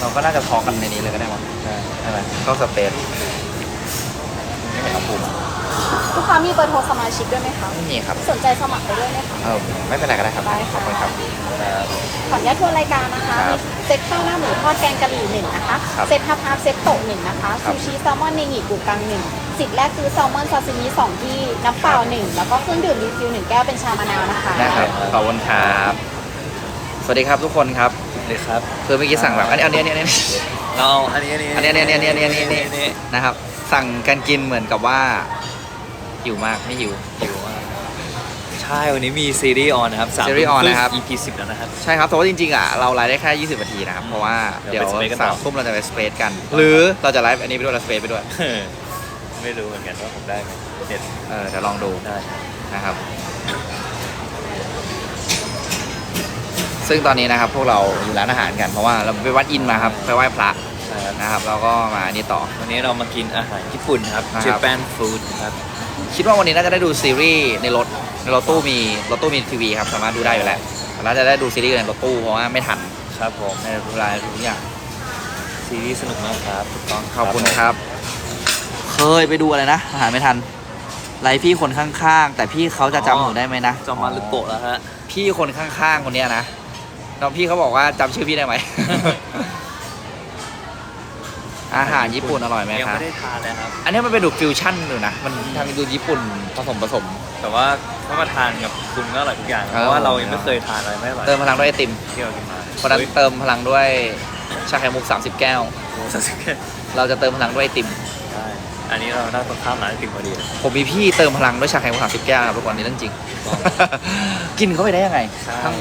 เราก็น่าจะพอกันในนี้เลยก็ได้มั้งใช่ใช่ไหมเข้าสเปซไม่เห็นน้องภูมิอะลูกค้ามีเบอร์โทรสมาชิกด้วยไหมคะไม่มีครับ สนใจสมัครไปด้วยไหมคะเออไม่เป็นไรก็ได้ครับได้ขอบค่ะคุณครับ ขออนุญาตทวนรายการนะคะครับเซตข้าวหน้าหมูทอดแกงกะหรี่หนึ่งนะคะครับเซตฮับฮับเซตโตะหนึ่งนะคะครัซูบชิแซลมอนเนงิกูกังหนึ่งสิทธิ์แรกคือแซลมอนซาซิมิสองที่น้ำเปล่าหนึ่งแล้วก็เครื่องดื่มรีฟิลหนึ่งแก้วเป็นชามะนาวนะคะ ได้ครับขอบคุณครับ สวัสดีครับทุกคนครับ เลยครับคือเมื่อกี้สั่งแบบอันนี้อันนี้อันนี้อันนี้เราเอาอันนี้อันนี้อันนี้อันนี้อันนี้อันนี้อันนี้อันนี้อันนี้นะครับ สั่งกันกินเหมือนกับว่าหิวมากไม่หิวหิวมากใช่วันนี้มีซีรีส์ออนนะครับสามซีรีส์ออนนะครับทุ่ม EP สิบแล้วนะครับใช่ครับแต่ว่าจริงๆอะเราไลฟ์ได้แค่ 20นาทีนะครับเพราะว่าเดี๋เดี๋ยยววไป space กันต่สาอมทุ่มเราจะไปสเปซกัน หรือเราจะไลฟ์อันนี้ไปด้วยแล้วสเปซไปด้วยไม่รู้เหมือนกันว่าผมได้ไหมเด็ดเออเดี๋ยวลองดูได้นะครับ ซึ่งตอนนี้นะครับพวกเราอยู่ร้านอาหารกันเพราะว่าเราไปวัดอินมาครับไปไหว้พระใช่ครับนะครับเราก็มาอันนี้ต่อ วันนี้เรามากินอาหารญี่ปุ่นครับนะครับ Japan food ครับ คิดว่าวันนี้น่าจะได้ดูซีรีส์ในรถในรถตู้มีรถตู้มีทีวีครับสามารถดูได้อยู่แล้วแต่น่าจะได้ดูซีรีส์ในรถตู้เพราะว่าไม่ทันครับผม ในเวลาทุกอย่างซีรีส์สนุกมากครับถูกต้องขอบคุณครับ เคยไปดูอะไรนะอาหารไม่ทันไลฟ์พี่คนข้างๆ แต่พี่เขาจะจำหนูได้ไหมนะจอมารุโตะแล้วฮะพี่คนข้างๆคนเนี้ยนะ น้องพี่เขาบอกว่าจำชื่อพี่ได้ไหม อาหารญี่ปุ่นอร่อยไหมยังครับไม่ได้ทานเลยครับ อันนี้มันเป็นดูฟิวชั่นอยู่นะ มันทางดูญี่ปุ่นผสมผสม แต่ว่าถ้ามาทานกับคุณก็อร่อยทุกอย่างเอเพอราะว่าเรายังไม่เคยทานอะไรไม่อร่อยเติมพลังด้วยไอติมที่เรากินมาเพราะฉะนั้นเติมพลังด้วยชาไข่มุก 30 แก้วโอ้โหสักเกตเราจะเติมพลังด้วยไอติม ใช่อันนี้เราได้ตรงข้ามร้านไอติมพอดีเลย ผมมีพี่เติมพลังด้วยชาไข่มุก 30 แก้วนะทุกคนนี่เรื่องจริงต้องกินเข้าไปได้ยังไงใช่ ทั้ง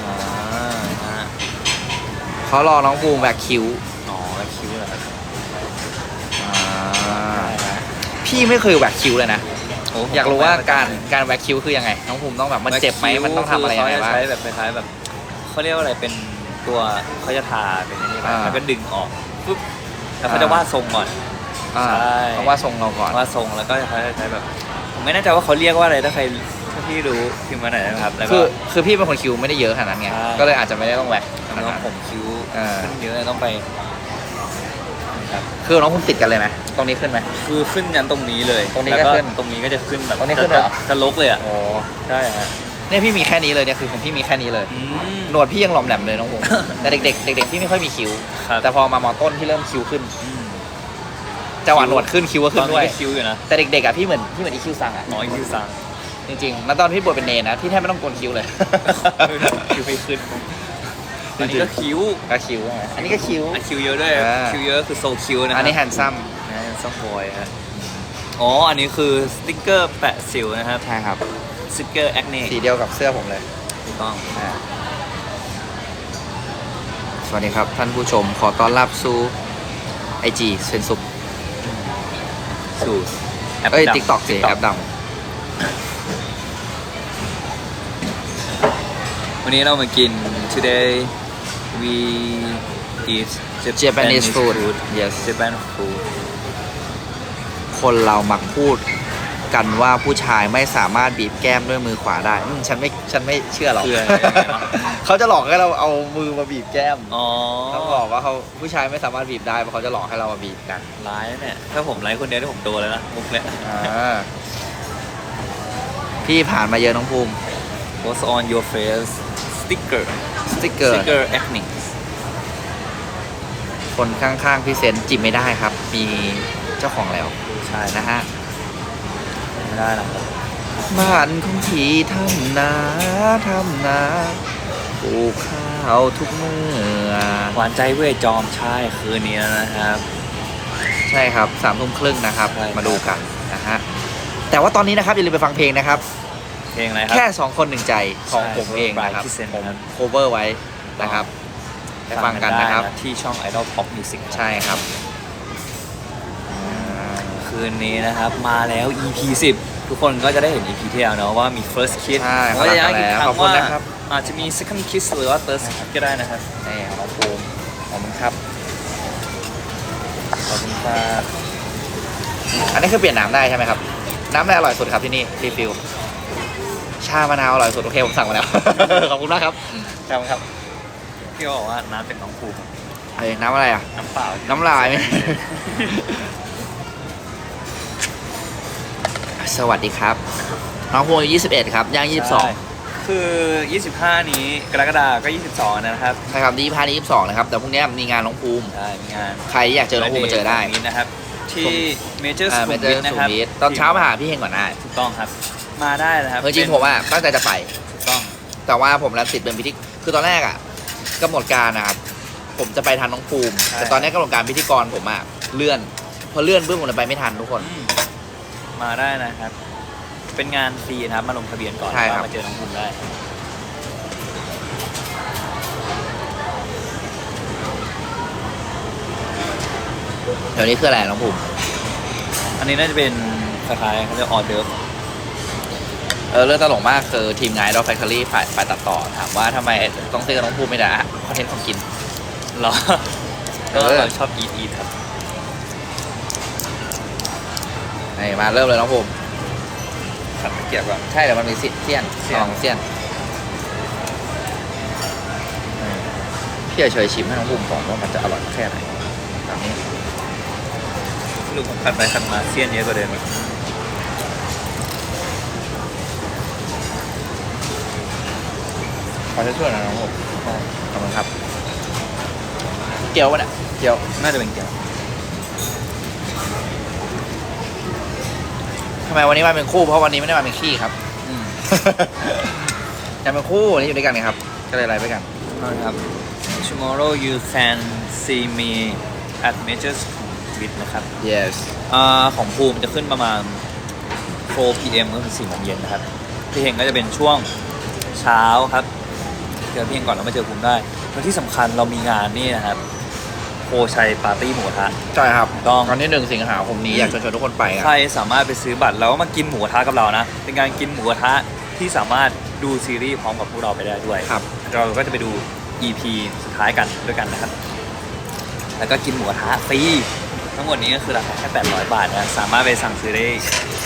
อ่าฮะ เขารอน้องบูมแบกคิ้วอ๋อแล้วคิ้วเหรอครับอ่าได้ฮะพี่ไม่เคยแหวกคิ้วเลยนะ โผมอยากรู้ว่าไม่การการแหวกคิ้วคือยังไง น้องภูมิต้องแบบมันเจ็บไหมมันต้องทำอะไรยังไงคืบ้าง เขาจใช้แบบคล้ายๆแบบเขาเรียกว่าอะไรเป็นตัวเขาจะทาเป็นอันนี้นะอ่าแล้วก็ดึงออกปุ๊บแล้วเขาจะวาดทรงก่อน อ่าใช่เพราะว่าทรงเราก่อน วาดทรงแล้วก็เขาจะใช้แบบผมไม่แน่ใจว่าเขาเรียกว่าอะไรถ้าใคร ถ้าพี่รู้พิมพ์มาหน่อยนะครับ แล้วคืก็ อคือพี่เป็นคนคิ้วไม่ได้เยอะขนาดนั้นไง ใช่ ก็เลยอาจจะไม่ได้ต้องแหวกขนาดน้องนั้นผมคิ้วอ่า ขึ้นเยอะต้องไปครับคือน้องภูมิติดกันเลยไหมตรงนี้ขึ้นไหม คือขึ้นยันตรงนี้เลยตรงนี้แล้วก็ขึ้นตรงนี้ก็จะขึ้นแบบตรงนี้ขึ้นเหรอจะลกเลยอะ โอ้ใช่ฮะเนี่ยพี่มีแค่นี้เลยเนี่ยคือของพี่มีแค่นี้เลย อืม หนวดพี่ยังหลอมแหลมเลยน้องภูมิแต่เด็กๆเด็กๆพี่ไม่ค่อยมีคิ้ว ครับ แต่พอมามอต้นพี่เริ่มคิ้วขึ้นอืมจังหวะหนวดขึ้นคิ้วก็ตขึ้อนนนี้ด้วย ก็คิ้วอยู่นะแต่เด็กๆอะพี่เหมือนพี่เหมือนอีคิวซังอะ น้อยคิ้วซัง จริงๆแล้วตอนพี่บวชเป็นเนรนะ พี่แทบไม่ต้องโกนคิ้วเลย คิ้วไม่ขึ้นอันนี้ก็คิ้วก็คิ้วไงอันนี้ก็คิ้วอะคิ้วเยอะด้วยอ่า คิ้วเยอะคือโซคิ้วนะคอัรันนี้แฮนซัมนะซัมบอยฮะอ๋ออันนี้คือสติ๊กเกอร์แปะสิวนะครับใช่ครับ สติ๊กเกอร์แอคเนสีเดียวกับเสื้อผมเลยถูกต้องอ่าสวัสดีครับท่านผู้ชมขอต้อนรับสู่ไอจีเซนซุปสูตรแอปเอ้ยดำ ติ๊กต็อกสิ TikTok แอปด วันนี้เรามากิน today we eat ำ Japanese food yes Japan food คนเรามักพูดกันว่าผู้ชายไม่สามารถบีบแก้มด้วยมือขวาได้อืมฉันไม่ฉันไม่เชื่อหรอกคืออะไรยังไงวะ เขาจะหลอกให้เราเอามือมาบีบแก้มอ๋อต้องบอกว่าเขาผู้ชายไม่สามารถบีบได้เพราะเขาจะหลอกให้เรามาบีบกันร้ายนะเนี่ย ถ้าผมไลฟ์คนเดียวที่ผมโดนแล้วนะมุกเนี่ยอ่าพี่ผ่านมาเยอะน้องภูมิ What's on your face sticker สติกเกอร์ sticker acne คนข้างๆพี่เซนจิบไม่ได้ครับ มีเจ้าของแล้วใช่นะฮะไม่ได้นะครับบ้านของพี่ทำนาทำนาปลูกข้าวทุกเมื่อหวานใจเวทจอมใช่คืนนี้แล้วนะครับ ใช่ครับสามทุ่มครึ่งนะครับ ใช่ครับ มาดูกันนะฮะแต่ว่าตอนนี้นะครับอย่าลืมไปฟังเพลงนะครับ เพลงอะไรครัแค่สองคนหนึ่งใจของใช่ผมเองนะครับ Bright Kissel ผมครับ โคเวอร์ไว้นะครับไปฟังกันนะครับ ได้ที่ช่อง Idol Pop Music ใช่ครับ คืนนี้นะครับ มาแล้ว EP 10 ทุกคนก็จะได้เห็น EP ที่แล้วเนาะว่ามี first kiss ใช่ผมก็จะย้ำอีกคขรั้อบงคุณว่านะครับ อาจจะมี second kiss หรือว่า third kiss ก็ได้นะครับนี่ของน้องภูมิขอบคุณครับ ขอบคุณครับอันนี้คือเปลี่ยนน้ำได้ใช่ไหมครับ น้ำอะไรอร่อยสุดครับที่นี่รีฟิล ชามะนาวอร่อยสุดโอเคผมสั่งมาแล้ว ขอบคุณมากครับขอบคุณครับพี่ก็บอกว่าน้ำเป็นน้องภูมิเอ้ยน้ำอะไรอะ น้ำเปล่าน้ำลายไหม สวัสดีครับ น้องพวงอายุ21 ครับ ย่าง ใช่คือ 25 นี้กรกฎาคมก็ 22 นะครับ22นะครับนี่พานี้22 นะครับ แต่พรุ่งนี้มีงานน้องภูมิ ใช่มีงานใครอยากเจอน้องภูมิมาเจอได้นี้นะครับ ที่เมเจอร์อ่าสุไปขุมเจวิอทนะสุคขุรับมวิทตอนเช้ามาหาพี่เฮงก่อนได้ถูกต้องครับ มาได้นะครับเออจริงผมอะตั้งใจจะไป ถูกต้อง แต่ว่าผมรับสิทธิ์เป็นพิธีคือตอนแรกอะกำหนดการนะครับผมจะไปทันน้องภูมิ ใช่ แต่ตอนนี้กำหนดการพิธีกรผมอะเลื่อน พอเลื่อนปุ๊บผมเลยไปไม่ทันทุกคน อืมมาได้นะครับ เป็นงานฟรีนะครับมาลงทะเบียนก่อนใช่ครับว่ามาเจอน้องภูมิได้ เดี๋ยวนี้คืออะไรน้องภูมิอันนี้น่าจะเป็นคล้ายๆเขาเรียกออเดิร์ฟ เออเรื่องตลกมากคือทีมงานดอฟแฟคทอรี่ฝ่ายฝ่ายตัดต่อถามว่าทำไมต้องซื้อกับน้องภูมิไม่ได้คอนเทนต์ของกิน เหรอเอก็อเราชอบอีทอีทครับนี่มาเริ่มเลยน้องภูมิขัดตะเกียบก่อนใช่เดี๋ยวมันมีเสี้ยนเสี้ยนเสี้ยนลองเสี้ยนอืมพี่จะเฉยชิมให้น้องภูมิก่อนว่ามันจะอร่อยแค่ไหนแบบนี้ ลูกผมขัดไปขัดมาเซียนเยอะกว่าเดิม อีกขอช่วยๆหน่อยน้องภูมิขอบคุณครับ เกี๊ยวปะเนี่ยเกี๊ยว น่าจะเป็นเกี๊ยวทำไมวันนี้มาเป็นคู่ เพราะวันนี้ไม่ได้มาเป็นขี้ครับอืม จะเป็นคู่วันนี้อยู่ด้วยกันไงครับ ก็เลยไลฟ์ไปกันนะครับ tomorrow you can see me at major with นะครับ yes อ่าของภูมิจะขึ้นประมาณ 4 p.m. ก็คือ4โมงเย็นนะครับพี่เฮงก็จะเป็นช่วงเช้าครับเจอพี่เฮงก่อนแล้วมาเจอภูมิได้แล้วที่สำคัญเรามีงานนี่นะครับโพชัยปาร์ตี้หมูกระทะ ใช่ครับถูกต้อง วันที่หนึ่งสิงหาคมนี้อยากชวนๆทุกคนไปคใครัรบ สามารถไปซื้อบัตรแล้วมากินหมูกระทะกับเรานะ เป็นการกินหมูกระทะที่สามารถดูซีรีส์พร้อมกับพวกเราไปได้ด้วยครับ เราก็จะไปดู EP สุดท้ายกันด้วยกันนะครับ แล้วก็กินหมูกระทะฟรี ทั้งหมดนี้ก็คือราคาแค่800 บาทนะ สามารถไปสั่งซื้อได้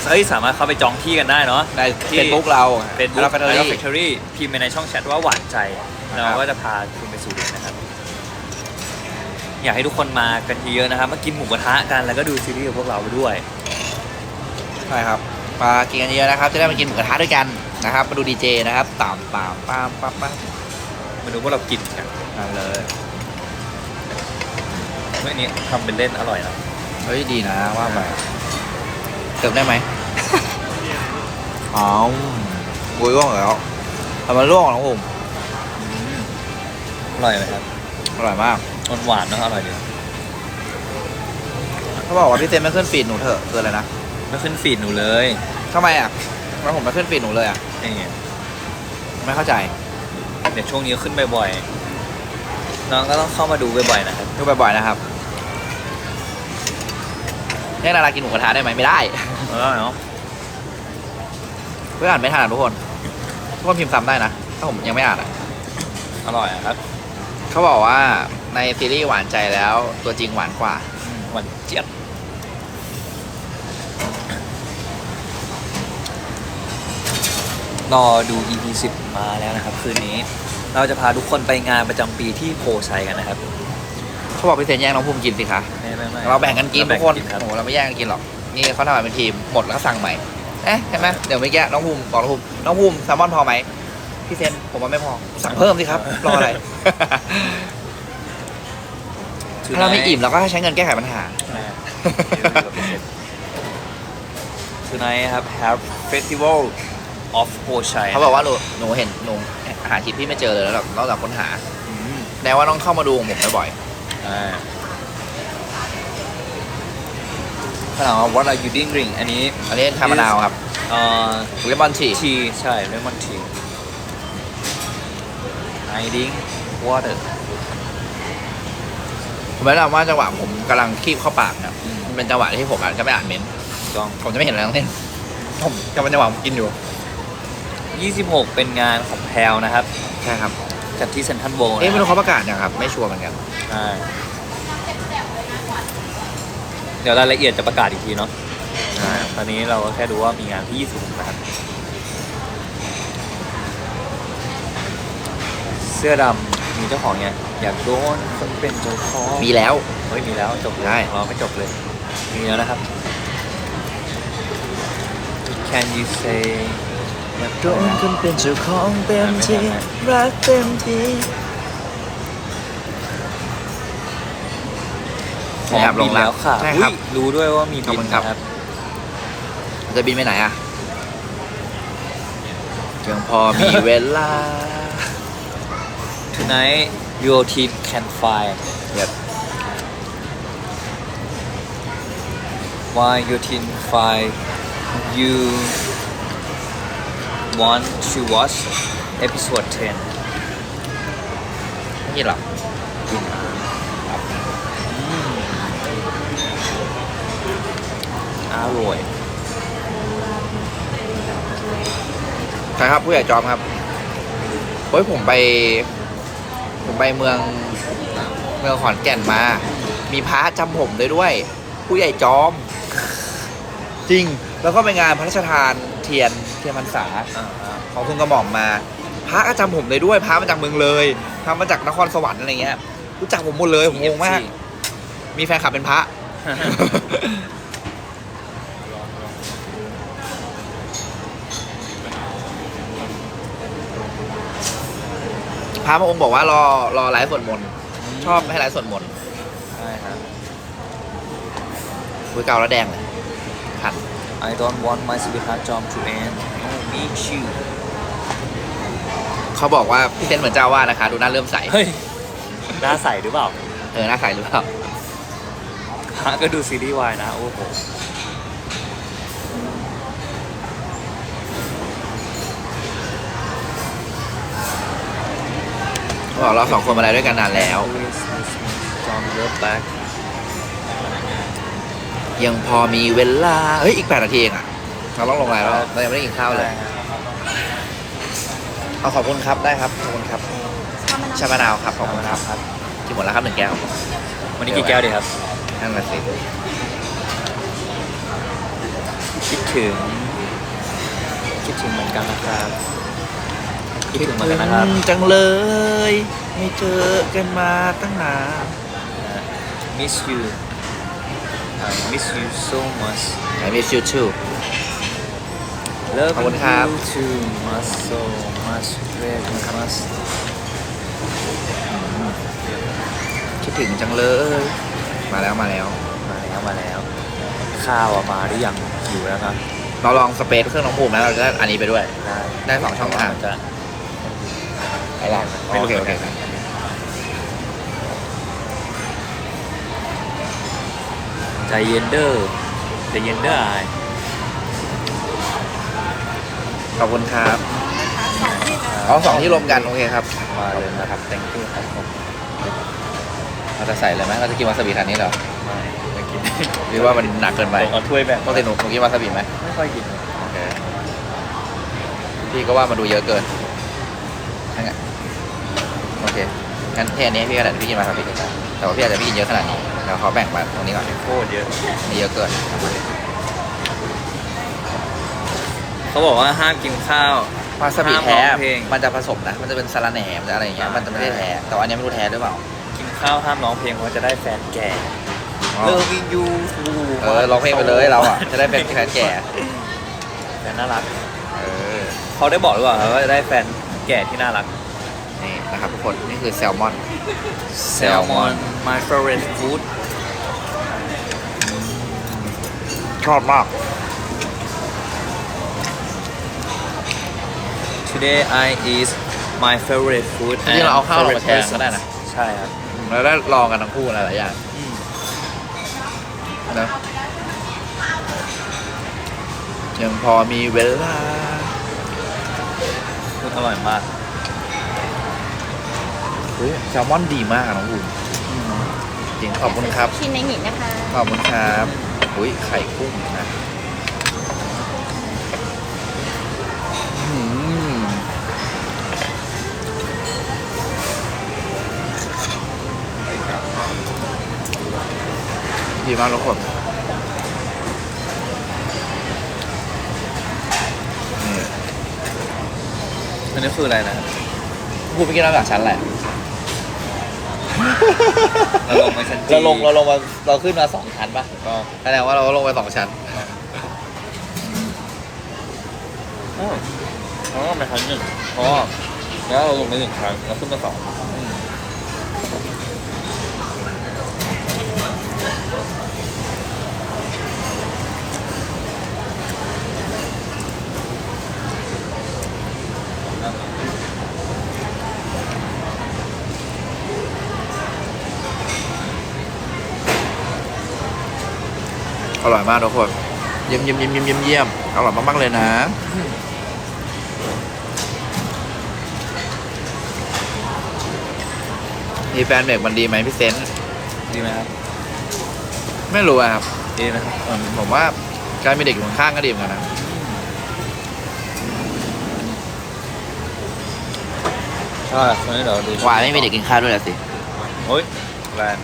เอ้ย สามารถเข้าไปจองที่กันได้เนาะในที่ เฟซบุ๊กเราเป็นบุ๊แล้กวแฟคทอแล้วรี่แฟคทอรี่พิมพ์ไปในช่องแชทว่าหวานใจครับเราก็จะพาคุณไปสู่เดนนะครับ อยากให้ทุกคนมากันเยอะๆนะครับ มากินหมูกระทะกันแล้วก็ดูซีรีส์กับพวกเราไปด้วย ใช่ครับมากินกันเยอะนะครับ จะได้มากินหมูกระทะด้วยกันนะครับ มาดูดีเจนะครับตามตามปามปั๊บปั๊บมาดูพวกเรากินกันมาเลย เมื่อนี้ทำเป็นเล่นอร่อยนะเฮ้ยดีนะว่าไปเติมได้ไหมอ๋อบุยร่วงแล้วทำมาร่วงของผมอร่อยไหมครับอร่อยมากหวานๆเนอะอร่อยดีเขาบอกว่าพี่เต้นไม่ขึ้นฟีดหนูเถอะคืออะไรนะไม่ขึ้นฟีดหนูเลยทำไมอะทำไมผมไม่ขึ้นฟีดหนูเลยอะนี่ไงไม่เข้าใจเดี๋ยวช่วงนี้ขึ้นบ่อยๆน้องก็ต้องเข้ามาดูบ่อยๆนะครับดูบ่อยๆนะครับ เรียกดารากินหมูกระทะได้ไหมไม่ได้ เออเนาะเพื่ออ่านไม่ทันอะทุกคน ทุกคนพิมพ์ซ้ำได้นะ ถ้าผมยังไม่อ่านอะอร่อยอะครับเขาบอกว่าในซีรีส์หวานใจแล้ว ตัวจริงหวานกว่าอืมหวานเจี๊ยบรอดู EP 10 มาแล้วนะครับ คืนนี้ เราจะพาทุกคนไปงานประจำปีที่โพชัยกันนะครับ เขาบอกพี่เซนแย่งน้องภูมิกินสิคะ ไม่ไม่ไม่เราแบ่งกันกินเราทุแบ่กงคนครับโอ้โหเราไม่แย่งกันกินหรอก นี่เขาทำมาเป็นทีม หมดแล้วก็สั่งใหม่ เอ๊ะเห็นไหมเดี๋ยวเมื่อกี้น้องภูมิบอกน้องภูมิน้องภูมิแซลมอนพอไหมพี่เซนผมว่าไม่พอ สั่งเพิ่มสิครับ รออะไรถ้าเราไม่อิ่มเราก็ใช้เงินแก้ไขปัญหา Tonight ครับ have festival of โพชัยเขาบอกว่าหนูหนูเห็นหนูหาคลิปพี่ไม่เจอเลยแล้วแบบนอกจากค้นหา อืมแน่ว่าต้องเข้ามาดูของผมบ่อยอ่า ขนาดว่า what are you drinking อันนี้ๆอันนี้ทามะนาวครับเอ่อเลมอนทีทีใช่เลมอนทีไอดิ้งวอเตอร์ผมแนะนำว่าจังหวะผมกำลังคีบเข้าปากเนี่ยมันเป็นจังหวะที่ผมอาจจะไม่อ่านเมนต์ต้องผมจะไม่เห็นอะไรทั้งสิ้นผมจะเป็นจังหวะผมกินอยู่ 26 เป็นงานของแพลวนะครับ ใช่ครับ จัดที่เซ็นทรัลโวเอ๊ะไม่รู้เขาประกาศยังครับ ไม่ชัวร์เหมือนกันเดี๋ยวรายละเอียดจะประกาศอีกทีเนาะตอนนี้เราก็แค่ดูว่ามีงานที่ยิ่งสูงนะครับ เสื้อดำมีเจ้าของไงอยากโดนคนเป็นเจ้าของมีแล้ว เฮ้ยมีแล้วจบเลไยเราไม่จบเลย มีแล้วนะครับ Can you say อยากโดนคนเป็นเจ้าของเต็มที่รักเต็มที่ขอแอบลบิงนแล้แล้ววค่ะใช่ครับอุ๊ยรู้ด้วยว่ามีขอบบินคุณครับนะครับ จะบินไปไหนอะยังพอมีเวลา Tonight your team can fly เดี๋ยว Why your team fly you want to watch episode 10ไม่กินหรออร่อยใช่ครับผู้ใหญ่จอมครับเฮ้ยผมไป ผมไปเมืองเมืองขอนแก่นมา มีพระจำผมได้ด้วย ผู้ใหญ่จอม จริง แล้วก็ไปงานพระราชทาน ทียนเทียนพรรษาอ่าฮะของคุณกระหม่อมมา พระก็จำผมได้ด้วยพระมาจากเมืองเลยพระมาจากนครสวรรค์อะไรเงี้ยรู้จักผมหมดเลยผมงงมาก มีแฟนคลับเป็นพระ พระพระองค์บอกว่ารอรอไลฟ์สวดมนต์ชอบให้ไลฟ์สวดมนต์ใช่ครับคุยเกาแล้วแดงเลยขัน I don't want my sweetheart Jom to end no me you เขาบอกว่าพี่เต้นเหมือนเจ้าว่านะคะ ดูหน้าเริ่มใส เฮ้ยหน้าใสหรือเปล่าเออหน้าใสหรือเปล่าฮะก็ดูซีรีส์วายนะโอ้โหเขาบอกเราสองคนมาอะไรด้วยกันนานแล้วจอมเลิฟแบ็ค ยังพอมีเวลา เฮ้ย อีกแปดนาทีเองอะเราต้องลงไลน์แล้วเรายังไม่ได้กินข้าวเลย เอาขอบคุณครับได้ครับ ขอบคุณครับชามะนาวชามะนาวครับ ขอบคุณครับครับกินหมดแล้วครับหนึ่งแก้ว วันนี้กี่แก้วดีครับนั่นแหละสิคิดถึง คิดถึงเหมือนกันนะครับ คิดถึงเหมือนกันนะครับ จังเลย ไม่เจอกันมาตั้งนาน miss you I miss you so much I miss you too love ขอบคุณครับ you too much so much very much คิดถึงจังเลย มาแล้วมาแล้ว มาแล้วมาแล้ว ข้าวอะมาหรือยังหิวแล้วครับเราลองสเปซเครื่องน้องภูมิแล้วเราจะได้อันนี้ไปด้วย ได้ได้สองช่องทางมันจะ ไอ้ลองไม่รู้โอเคเหโอมือนเคกัน ใจเย็นเด้อใจเย็นเด้ออายขอบคุณครับเอาสองที่รวมกันโอเคครับ มาเลยนะครับ thank you ครับผมเราจะใส่เลยไหมเราจะกินวาซาบิทันนี้เหรอไม่ไม่กินหรือว่ามันหนักเกินไปผมเอาถ้วยแบ่งปกติหนูหนูกินวาซาบิไหมไม่ค่อยกินโอเคพี่ก็ว่ามาดูเยอะเกินนั่นไงโอเคงั้นแค่นี้พี่ก็ได้พี่กินวาซาบิก็ได้แต่ว่าพี่อาจจะไม่กินเยอะขนาดนี้เดี๋ยวขอแบ่งมาตรงนี้ก่อนโคตรเยอะไม่เยอะเกินเขาบอกว่าห้ามกินข้าว วาซาบิแท้ห้ามร้องเพลง มันจะผสมนะ มันจะเป็นสาระแหน่มันจะอะไรอย่างเงี้ยอ่ามัมันจะไม่ได้แท้แต่ว่าอันนี้ไม่รู้แท้หรือเปล่ากินข้าวห้ามร้องเพลงเพราะจะได้แฟนแก่อ๋อ Loving you เออร้องเพลงไปเลยเราอะจะได้เป็นแฟนแก่แฟนน่ารักเออเขาได้บอกหรือเปล่าว่าจะได้แฟนแก่ที่น่ารัก นี่นะครับทุกคนนี่คือแซลมอน Salmon my favorite food ชอบมาก today I eat my favorite food จริงๆเราเอาข้าวเรา favorite มาแชร์กันก็ได้นะใช่ครับแล้วได้ลองกันทั้งคู่หลายๆอย่างอืมนะยังพอมีเวลามันอร่อยมากเฮ้ยแซลมอนดีมากอะน้องภูมิจริงขอบคุณครับ ชินในหงินนะคะ ขอบคุณครับ อุ้ยไข่กุ้งนะดีมากทุกคนนี่อันนี้คืออะไรนะ พูดไปกินน้ำจากชั้นแหละ เราลงไปชั้นจีเราลงเราลงมาเราขึ้นมาสองชั้นป่ะก็แสดงว่าเราก็ลงไปสองชั้นอ๋อเราลงไปชั้นหนึ่งเพราะว่าแล้วเราลงไปหนึ่งชั้นแล้วขึ้นมาสองนั่ง ร่อยมากทุกคน เยี่ยมเยี่ยมเยี่ยมเยี่ยมเยี่ยมเยี่ยมอร่อยมาก ๆ เลยนะ มีแฟนเบรกมันดีไหมพี่เซนต์ดีไหมครับ ไม่รู้อะครับดีไหมครับเออผมว่าการมีเด็กอยู่ข้างๆก็ดีเหมือนกันนะใช่ตอนนี้เดี๋ยวดูวายไม่มีเด็กกินข้าวด้วยเหรอสิ โอ้ยแรง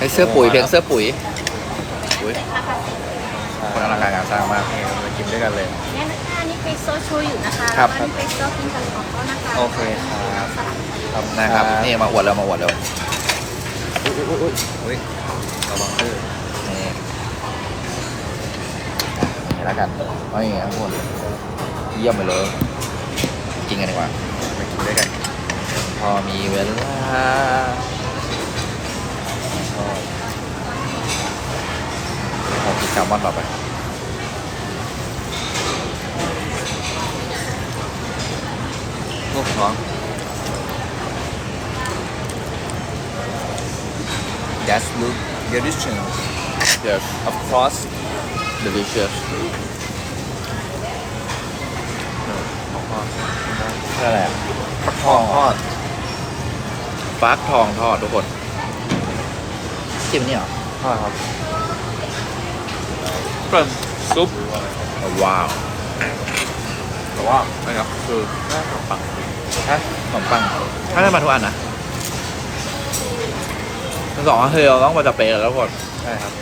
ไอเสื้อปุ๋ยเพียงเสื้อปุ๋ยปุ๋ยราคาสิบคนอลังการงานสร้างมากนี่เรามากินด้วยกันเลย เนี่ยนะคะอันนี้เป็นโซชูอยู่นะคะครับ แล้วก็เป็นโซกินกับของก็นะคะโอเคครับ สลัดครับนะครับ นี่มาอวดแล้วมาอวดแล้วอุ้ยระวังดื้อนี่นี่แล้วกันไม่ทั้งหมดเยี่ยมไปเลย กินกันดีกว่าไปกินด้วยกัน พอมีเวลา แซลมอนต่อไปลูกท้อง Yes look delicious yes of course delicious ทอดอะไรอะทอดทอดฟักทองทอดทุกคนจิ้มนี่เหรอทอดครับ เป็นซุปว้าวแต่ว่าอะไรครับคือหน้าขนมปังฮะขนมปังถ้าได้มาทุกอันนะทั้งสองก็คือเราต้องมาจะเปย์แล้วทุกคนใช่ครับ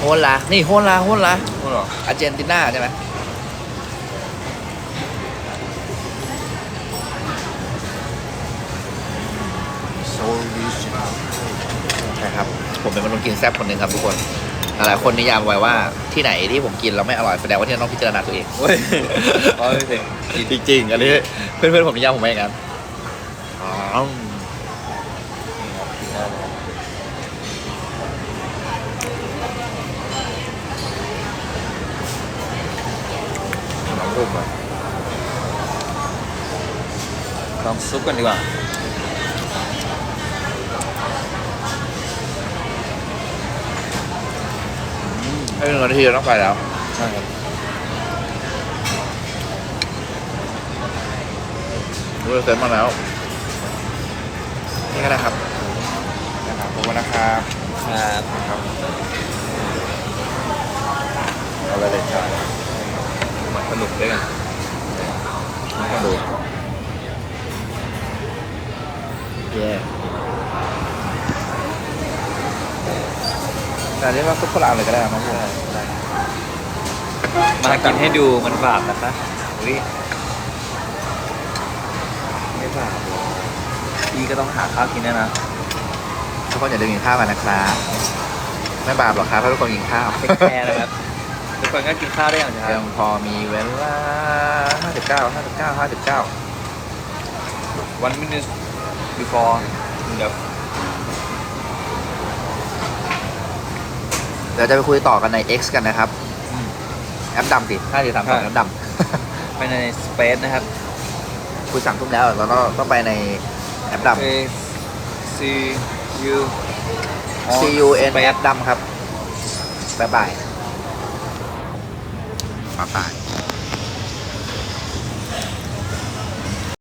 โฮนลานี่โฮนลาโฮนลาพูดหรออาร์เจนตินาใช่ไหมโซลิชใช่ครับ ผมเป็นมนุษย์กินแซ่บคนหนึ่งครับทุกคน หลายคนนิยามไว้ว่าที่ไหนที่ผมกินแล้วไม่อร่อยแสดงว่าที่นั่นต้องพิจารณาตัวเองเว้ยร้อยเปอร์เซ็นต์จริงๆอันนี้เพื่อนๆผมนิยามผมไว้อย่างนั้นอ๋อนี่ครับกินได้เลย น้องรุ่มอะ ล องซุปกันดีกว่าไม่เป็นนาทีเราต้องไปแล้วใช่ครับรู้เสร็จมาแล้ว นี่ก็ได้ครับนะครับขอบคุณนะครับครับครับเอาไปเลยครับมาสนุกด้วยกันมาดู เย้แต่เรียกว่าซุปโบราณเลยก็ได้นะน้องผมมากินให้ดูมันบาปนะคะอุ้ยไม่บาปหรอกพี่ก็ต้องหาข้าวกินนะนะทุกคนอย่าลืมกินข้าวกันนะครับไม่บาปหรอกครับถ้าทุกคนกินข้าวเทคแคร์นะครับทุกคนก็กินข้าวได้อย่างเดียวคยัรับงพอมีเวลา59 59 59 one minute before the เดี๋ยวจะไปคุยต่อกันใน X กันนะครับ อืม แอปดำสิห้าสี่สามสองแอปดไปใน space นะครับำคุยสั่งทุ่มแล้วแล้วก็ต้องไปในแอปดเอ see you ำ on C U N แอ space ปดำครับบ๊ายบายบ๊ายบาย